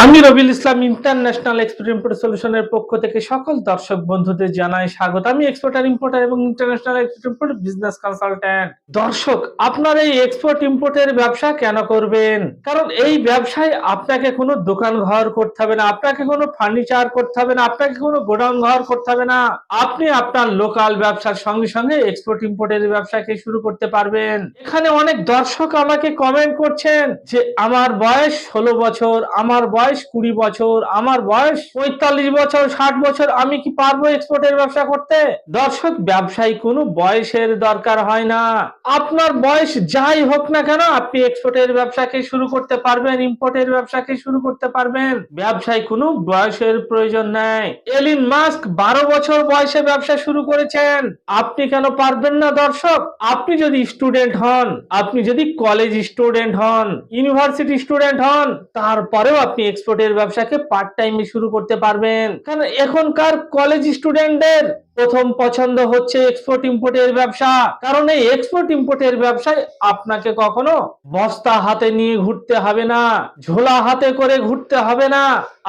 আমি Robil Islam international export import সলিউশনের পক্ষ থেকে সকল দর্শক বন্ধুদের জানাই স্বাগত। আমি এক্সপোর্টার ইম্পোর্টার এবং international export import business consultant দর্শক, আপনার এই এক্সপোর্ট ইম্পোর্টের ব্যবসা কেন করবেন? কারণ এই ব্যবসায় আপনাকে কোনো দোকান ঘর করতে হবে না, আপনাকে কোনো ফার্নিচার করতে হবে না, আপনাকে কোনো গোডাউন ঘর করতে হবে না। আপনি আপনার লোকাল ব্যবসার সঙ্গে সঙ্গে এক্সপোর্ট ইম্পোর্টের ব্যবসাকে শুরু করতে পারবেন। এখানে অনেক দর্শক আমাকে কমেন্ট করছেন যে, আমার বয়স ষোলো বছর, আমার বয়স কুড়ি বছর, আমার বয়স পঁয়তাল্লিশ বছর, ষাট বছর, আমি কি পারব এক্সপোর্টের ব্যবসা করতে? দর্শক, ব্যবসায়ী কোনো বয়সের দরকার হয় না। আপনার বয়স যাই হোক না কেন, আপনি এক্সপোর্টের ব্যবসাকে শুরু করতে পারবেন ইম্পোর্টের ব্যবসাকে শুরু করতে পারবেন। ব্যবসায় কোনো বয়সের প্রয়োজন নাই। এলিন মাস্ক বারো বছর বয়সে ব্যবসা শুরু করেছেন। আপনি কেন পারবেন না দর্শক? আপনি যদি স্টুডেন্ট হন, আপনি যদি কলেজ স্টুডেন্ট হন ইউনিভার্সিটি স্টুডেন্ট হন, তারপরেও আপনি এক্সপোর্টের ব্যবসাকে পার্ট টাইমে শুরু করতে পারবেন। কারণ এখনকার কলেজ স্টুডেন্টদের প্রথম পছন্দ হচ্ছে এক্সপোর্ট ইম্পোর্টের ব্যবসা। কারণ এই এক্সপোর্ট ইম্পোর্টের ব্যবসায় আপনাকে কখনো বস্তা হাতে নিয়ে ঘুরতে হবে না, ঝোলা হাতে করে ঘুরতে হবে না।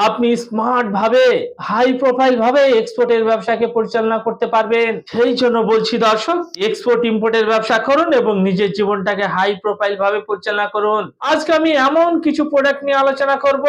আপনি স্মার্ট ভাবে হাই প্রোফাইল ভাবে এক্সপোর্টের ব্যবসাকে পরিচালনা করতে পারবেন। সেই জন্য বলছি দর্শক এক্সপোর্ট ইম্পোর্টের ব্যবসা করুন এবং নিজের জীবনটাকে হাই প্রোফাইল ভাবে পরিচালনা করুন। আজকে আমি এমন কিছু প্রোডাক্ট নিয়ে আলোচনা করব।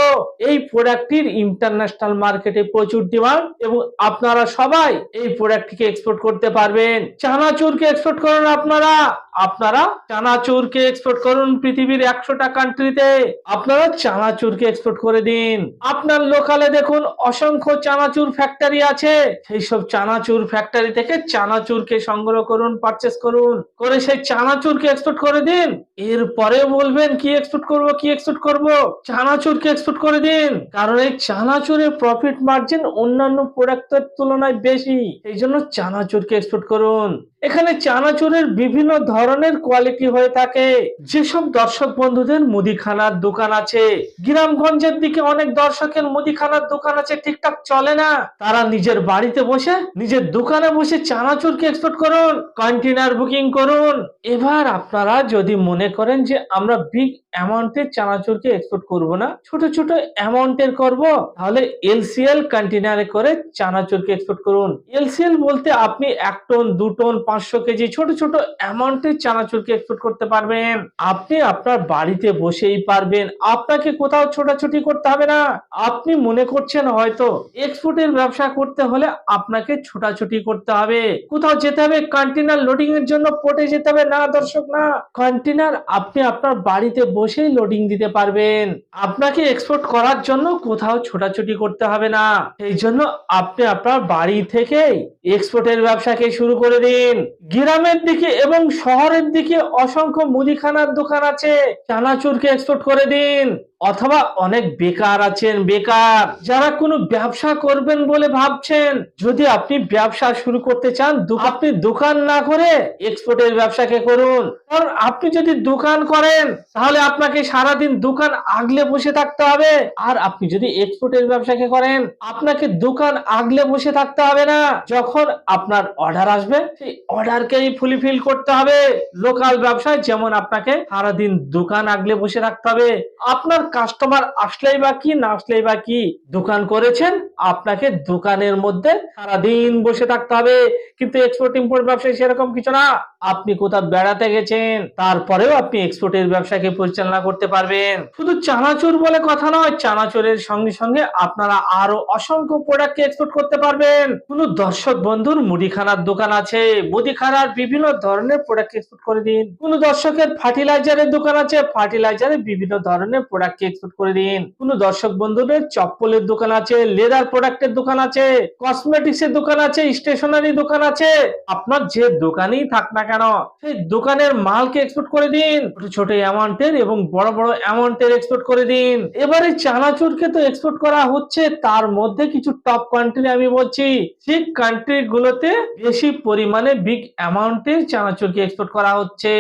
এই প্রোডাক্টটির ইন্টারন্যাশনাল মার্কেটে প্রচুর ডিমান্ড এবং আপনারা সবাই এই প্রোডাক্টটিকে এক্সপোর্ট করতে পারবেন। চানাচুরকে এক্সপোর্ট করেন আপনারা। আপনারা চানাচুরকে এক্সপোর্ট করুন পৃথিবীর একশোটা কান্ট্রিতে আপনারা চানাচুরকে এক্সপোর্ট করে দিন। আপনার লোকালে দেখুন অসংখ্য চানাচুর ফ্যাক্টরি আছে। সেই সব চানাচুর ফ্যাক্টরি থেকে চানাচুরকে সংগ্রহ করুন পারচেস করুন। করে সেই চানাচুরকে এক্সপোর্ট করে দিন। এরপরে বলবেন, কি এক্সপোর্ট করব, কি এক্সপোর্ট করব? চানাচুরকে এক্সপোর্ট করে দিন। কারণ এই চানাচুরের প্রফিট মার্জিন অন্যান্য প্রোডাক্টের তুলনায় বেশি। এই জন্য চানাচুরকে এক্সপোর্ট করুন। এখানে চানাচুরের বিভিন্ন ধরনের কোয়ালিটি হয়ে থাকে। যেসব দর্শক বন্ধুদের মুদিখানার দোকান আছে। গ্রামগঞ্জের দিকে অনেক দর্শকের মুদিখানার দোকান আছে, ঠিকঠাক চলে না। তারা নিজের বাড়িতে বসে, নিজের দোকানে বসে চানাচুরকে এক্সপোর্ট করুন কন্টেনার বুকিং করুন। এবার আপনারা যদি মনে করেন যে আমরা বিগ অ্যামাউন্টের চানাচুরকে এক্সপোর্ট করব না, ছোট ছোট অ্যামাউন্টের করব, তাহলে এলসিএল কন্টেনারে করে চানাচুরকে এক্সপোর্ট করুন। এলসিএল বলতে আপনি এক টন দু টন পাঁচশো কেজি ছোট ছোট অ্যামাউন্টের চানাচুরকে এক্সপোর্ট করতে পারবেন। আপনি আপনার বাড়িতে বসেই পারবেন। আপনাকে কোথাও ছোটাছুটি করতে হবে না। আপনি মনে করছেন হয়তো এক্সপোর্টের ব্যবসা করতে হলে আপনাকে ছোটাছুটি করতে হবে। কোথাও যেতে হবে কন্টেনার লোডিং এর জন্য পোর্টে যেতে হবে না, দর্শক না। কন্টেনার আপনি আপনার বাড়িতে বসেই লোডিং দিতে পারবেন। আপনাকে এক্সপোর্ট করার জন্য কোথাও ছোটাছুটি করতে হবে না। এই জন্য আপনি আপনার বাড়ি থেকেই এক্সপোর্টের ব্যবসাকে শুরু করে দিন। গ্রামের দিকে এবং শহরের দিকে অসংখ্য মুদিখানার দোকান আছে। চানাচুরকে এক্সপোর্ট করে দিন। অথবা অনেক বেকার আছেন বেকার। যারা কোনো ব্যবসা করবেন বলে ভাবছেন যদি আপনি ব্যবসা শুরু করতে চান আপনি দোকান না করে এক্সপোর্টের ব্যবসাকে করুন। কারণ আপনি যদি দোকান করেন তাহলে আপনাকে সারাদিন দোকান আগলে বসে থাকতে হবে। আর আপনি যদি এক্সপোর্টের ব্যবসাকে করেন আপনাকে দোকান আগলে বসে থাকতে হবে না। যখন আপনার অর্ডার আসবে সেই অর্ডারকেই ফুলফিল করতে হবে। লোকাল ব্যবসায় যেমন আপনাকে সারাদিন দোকান আগলে বসে থাকতে হবে। আপনার কাস্টমার আসলেই বা কি, না আসলেই বা কি, দোকান করেছেন, আপনাকে দোকানের মধ্যে সারাদিন বসে থাকতে হবে। কিন্তু এক্সপোর্ট ইম্পোর্ট ব্যবসায় সেরকম কিছু না। আপনি কোথাও বেড়াতে গেছেন, তারপরেও আপনি এক্সপোর্টের ব্যবসাকে পরিচালনা করতে পারবেন। শুধু চানাচুর বলে কথা নয়, চানাচুরের সঙ্গে সঙ্গে আপনারা আরও অসংখ্য প্রোডাক্টকে এক্সপোর্ট করতে পারবেন। কোন দর্শক বন্ধুর মুদিখানার দোকান আছে, মুদিখানার বিভিন্ন ধরনের প্রোডাক্ট এক্সপোর্ট করে দিন। কোন দর্শকের ফার্টিলাইজারের দোকান আছে ফার্টিলাইজারের বিভিন্ন ধরনের প্রোডাক্ট এক্সপোর্ট করে দিন। কোন দর্শক বন্ধুদের চপ্পলের দোকান আছে লেদার প্রোডাক্টের দোকান আছে কসমেটিক্স এর দোকান আছে স্টেশনারি দোকান আছে। আপনার যে দোকানেই থাক না কেন? সেই দোকানের মালকে এক্সপোর্ট করে দিন। ছোট ছোট অ্যামাউন্টের এবং বড় বড় অ্যামাউন্টের এক্সপোর্ট করে দিন। এবারে চানাচুরকে তো এক্সপোর্ট করা হচ্ছে, তার মধ্যে কিছু টপ কান্ট্রি আমি বলছি। সেই কান্ট্রি গুলোতে বেশি পরিমাণে বিগ অ্যামাউন্টের চানাচুরকে এক্সপোর্ট করা হচ্ছে।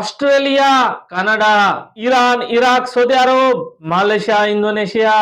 Australia, Canada, Iran, Iraq, Saudi Arab, Malaysia, Indonesia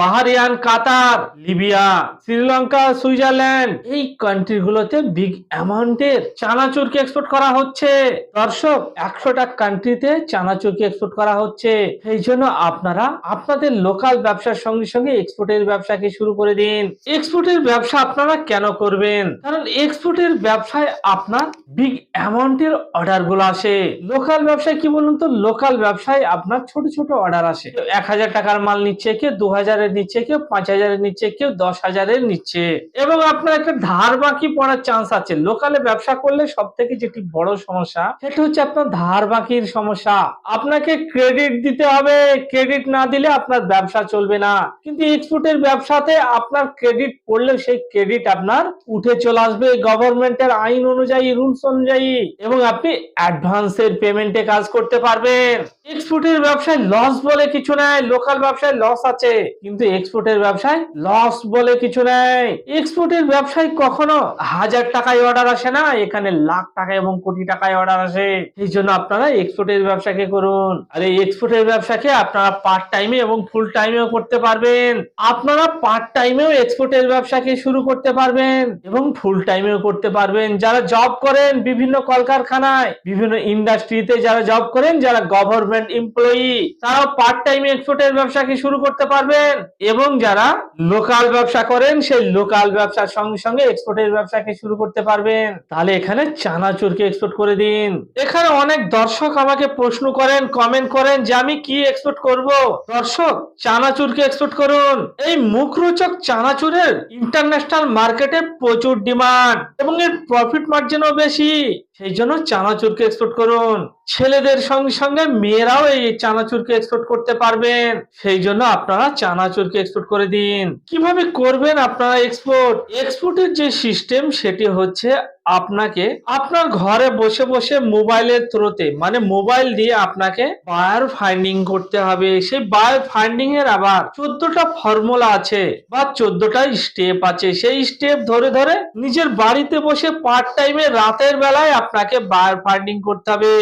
Bahrain Qatar, Libya, Sri Lanka, Switzerland. এই কান্ট্রি গুলোতে বিগ অ্যামাউন্টের চানাচুরকে এক্সপোর্ট করা হচ্ছে দর্শক, একশোটা কান্ট্রিতে চানাচুরকে এক্সপোর্ট করা হচ্ছে। সেই জন্য আপনারা আপনাদের লোকাল ব্যবসার সঙ্গে সঙ্গে এক্সপোর্টের ব্যবসাকে শুরু করে দিন। এক্সপোর্টের ব্যবসা আপনারা কেন করবেন? কারণ এক্সপোর্টের ব্যবসায় আপনার বিগ অ্যামাউন্টের অর্ডারগুলো আসে। লোকাল ব্যবসায় কি বলুন তো? লোকাল ব্যবসায় আপনার ছোট ছোট অর্ডার আসে। এক হাজার টাকার মাল নিচ্ছে, কেউ দু হাজারের নিচ্ছে, কেউ পাঁচ হাজারের নিচ্ছে, কেউ দশ হাজারের নিচ্ছে। এবং আপনার একটা ধার বাকি পড়ার চান্স আছে। লোকালে ব্যবসা করলে সব থেকে যেটি বড় সমস্যা, সেটা হচ্ছে আপনার ধার বাকির সমস্যা। আপনাকে ক্রেডিট দিতে হবে ক্রেডিট না দিলে আপনার ব্যবসা চলবে না। কিন্তু এক্সপোর্টের ব্যবসাতে আপনার ক্রেডিট পড়লে সেই ক্রেডিট আপনার উঠে চলে আসবে। গভর্নমেন্টের আইন অনুযায়ী রুলস অনুযায়ী, এবং আপনি অ্যাডভান্সের পেমেন্টে কাজ করতে পারবেন। এক্সপোর্টের ব্যবসায় লস বলে কিছু নাই লোকাল ব্যবসায় লস আছে, কিন্তু এক্সপোর্টের ব্যবসায় লস বলে কিছু নাই। এক্সপোর্টের ব্যবসায় কখনো হাজার টাকায় অর্ডার আসে না, এখানে লাখ টাকা এবং কোটি টাকায় অর্ডার আসে। এই জন্য আপনারা এক্সপোর্টের ব্যবসাকে করুন। আর এই এক্সপোর্টের ব্যবসাকে আপনারা পার্ট টাইমে এবং ফুল টাইমেও করতে পারবেন। আপনারা পার্ট টাইমেও এক্সপোর্টের ব্যবসাকে শুরু করতে পারবেন এবং ফুল টাইমেও করতে পারবেন। যারা জব করেন বিভিন্ন কলকারখানায়, বিভিন্ন ইন্ডাস্ট্রিতে যারা জব করেন, যারা গভর্নমেন্ট এমপ্লয়ি তারাও পার্ট টাইমে এক্সপোর্টের ব্যবসাকে শুরু করতে পারবেন? এবং যারা লোকাল ব্যবসা করেন, সেই লোকাল ব্যবসার সঙ্গে সঙ্গে এক্সপোর্টের ব্যবসাকে শুরু করতে পারবেন? তাহলে এখানে চানাচুরকে এক্সপোর্ট করে দিন। এখানে অনেক দর্শক আমাকে প্রশ্ন করেন কমেন্ট করেন যে আমি কি এক্সপোর্ট করব? দর্শক, চানাচুরকে এক্সপোর্ট করুন। এই মুখরোচক চানাচুরের ইন্টারন্যাশনাল মার্কেটে প্রচুর ডিমান্ড এবং এর প্রফিট মার্জিনও বেশি। সেই জন্য চানাচুরকে এক্সপোর্ট করুন। ছেলেদের সঙ্গে সঙ্গে মেয়েরাও এই চানাচুরকে এক্সপোর্ট করতে পারবেন। সেই জন্য আপনারা চানাচুরকে এক্সপোর্ট করে দিন। কীভাবে করবেন আপনারা এক্সপোর্ট এক্সপোর্টের যে সিস্টেম সেটি হচ্ছে আপনাকে আপনার ঘরে বসে বসে মোবাইলের থ্রুতে মানে মোবাইল দিয়ে আপনাকে বায়ার ফাইন্ডিং করতে হবে। সেই বায়ার ফাইন্ডিং এর আবার চোদ্দটা ফর্মুলা আছে বা চোদ্দটা স্টেপ আছে। সেই স্টেপ ধরে ধরে নিজের বাড়িতে বসে পার্ট টাইমে রাতের বেলায় আপনাকে বায়ার ফাইন্ডিং করতে হবে।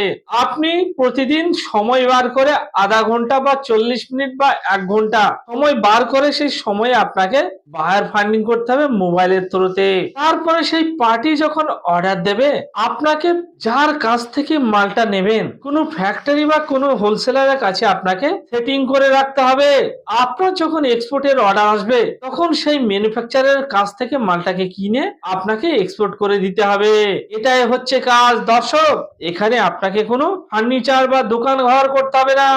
আপনি প্রতিদিন সময় বার করে আধা ঘণ্টা বা চল্লিশ মিনিট বা এক ঘণ্টা সময় বার করে সেই সময়ে আপনাকে বায়ার ফান্ডিং করতে হবে মোবাইলের থ্রুতে। তারপরে সেই পার্টি যখন অর্ডার দেবে, আপনাকে যার কাছ থেকে মালটা নেবেন, কোনো ফ্যাক্টরি বা কোনো হোলসেলারের কাছে আপনাকে সেটিং করে রাখতে হবে। আপনার যখন এক্সপোর্টের অর্ডার আসবে, তখন সেই ম্যানুফ্যাকচারের কাছ থেকে মালটাকে কিনে আপনাকে এক্সপোর্ট করে দিতে হবে। এটাই হচ্ছে কাজ। দর্শক, এখানে আপনাকে কোনো ফার্নিচার বা দোকান ঘর করতে হবে না।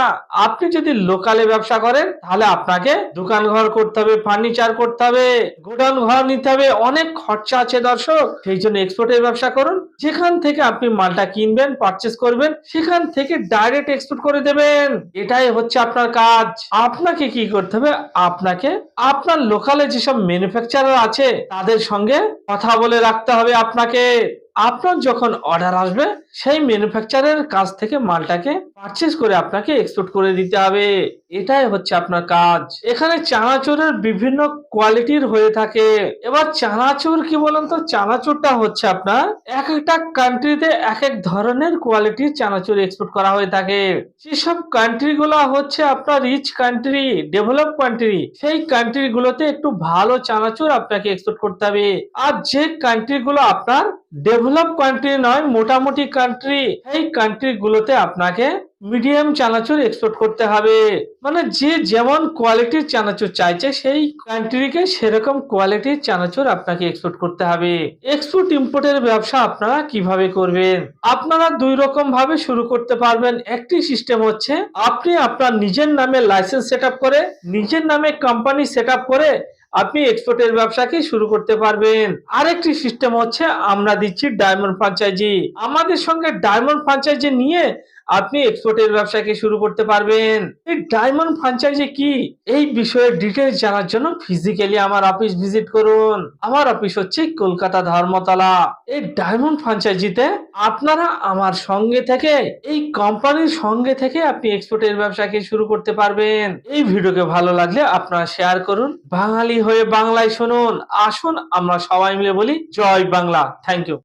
আপনি যদি লোকালে ব্যবসা করেন, তাহলে আপনাকে দোকান ঘর করতে হবে ফার্নিচার করতে হবে, গোডাউন ঘর নিতে হবে। অনেক খরচা আছে দর্শক, সেই জন্য এক্সপোর্টের ব্যবসা করুন, যেখান থেকে আপনি মালটা কিনবেন পারচেস করবেন, সেখান থেকে ডাইরেক্ট এক্সপোর্ট করে দেবেন। এটাই হচ্ছে আপনার কাজ। আপনাকে কি করতে হবে? আপনাকে আপনার লোকালে যেসব ম্যানুফ্যাকচারার আছে, তাদের সঙ্গে কথা বলে রাখতে হবে আপনাকে। আপনার যখন অর্ডার আসবে, সেই ম্যানুফ্যাকচারের কাছ থেকে মালটাকে পারচেস করে আপনাকে এক্সপোর্ট করে দিতে হবে। এটাই হচ্ছে আপনার কাজ। এখানে চানাচুরের বিভিন্ন কোয়ালিটির হয়ে থাকে। এবার চানাচুর কি বলুন তো? চানাচুরটা হচ্ছে আপনার এক একটা কান্ট্রিতে এক এক ধরনের কোয়ালিটির চানাচুর এক্সপোর্ট করা হয়ে থাকে। যেসব কান্ট্রি গুলো হচ্ছে আপনার রিচ কান্ট্রি ডেভেলপ কান্ট্রি সেই কান্ট্রি গুলোতে একটু ভালো চানাচুর আপনাকে এক্সপোর্ট করতে হবে। আর যে কান্ট্রি গুলো আপনার ডেভেলপ কান্ট্রি নয়, মোটামুটি কান্ট্রি এই কান্ট্রি গুলোতে আপনাকে মিডিয়াম চানাচুর এক্সপোর্ট করতে হবে। মানে যে যেমন কোয়ালিটির চানাচুর চাইছে, সেই কান্ট্রিকে সেরকম কোয়ালিটির চানাচুর আপনাকে এক্সপোর্ট করতে হবে। এক্সপোর্ট ইম্পোর্টের ব্যবসা আপনারা কীভাবে করবেন? আপনারা দুই রকম ভাবে শুরু করতে পারবেন। একটি সিস্টেম হচ্ছে, আপনি আপনার নিজের নামে লাইসেন্স সেট করে, নিজের নামে কোম্পানি সেট করে আপনি এক্সপোর্টের ব্যবসাকে শুরু করতে পারবেন? আরেকটি সিস্টেম হচ্ছে, আমরা দিচ্ছি ডায়মন্ড ফ্রাঞ্চাইজি আমাদের সঙ্গে ডায়মন্ড ফ্রাঞ্চাইজি নিয়ে আপনি এক্সপোর্টের ব্যবসাকে শুরু করতে পারবেন? এই ডায়মন্ড ফ্রাঞ্চাইজি কি? এই বিষয়ে ডিটেলস জানার জন্য ফিজিক্যালি আমার অফিস ভিজিট করুন। আমার অফিস হচ্ছে কলকাতা ধর্মতলা। এই ডায়মন্ড ফ্রাঞ্চাইজিতে আপনারা আমার সঙ্গে থেকে, এই কোম্পানির সঙ্গে থেকে আপনি এক্সপোর্টের ব্যবসাকে শুরু করতে পারবেন? এই ভিডিওকে ভালো লাগলে আপনারা শেয়ার করুন। বাঙালি হয়ে বাংলায় শুনুন। আসুন আমরা সবাই মিলে বলি জয় বাংলা। Thank you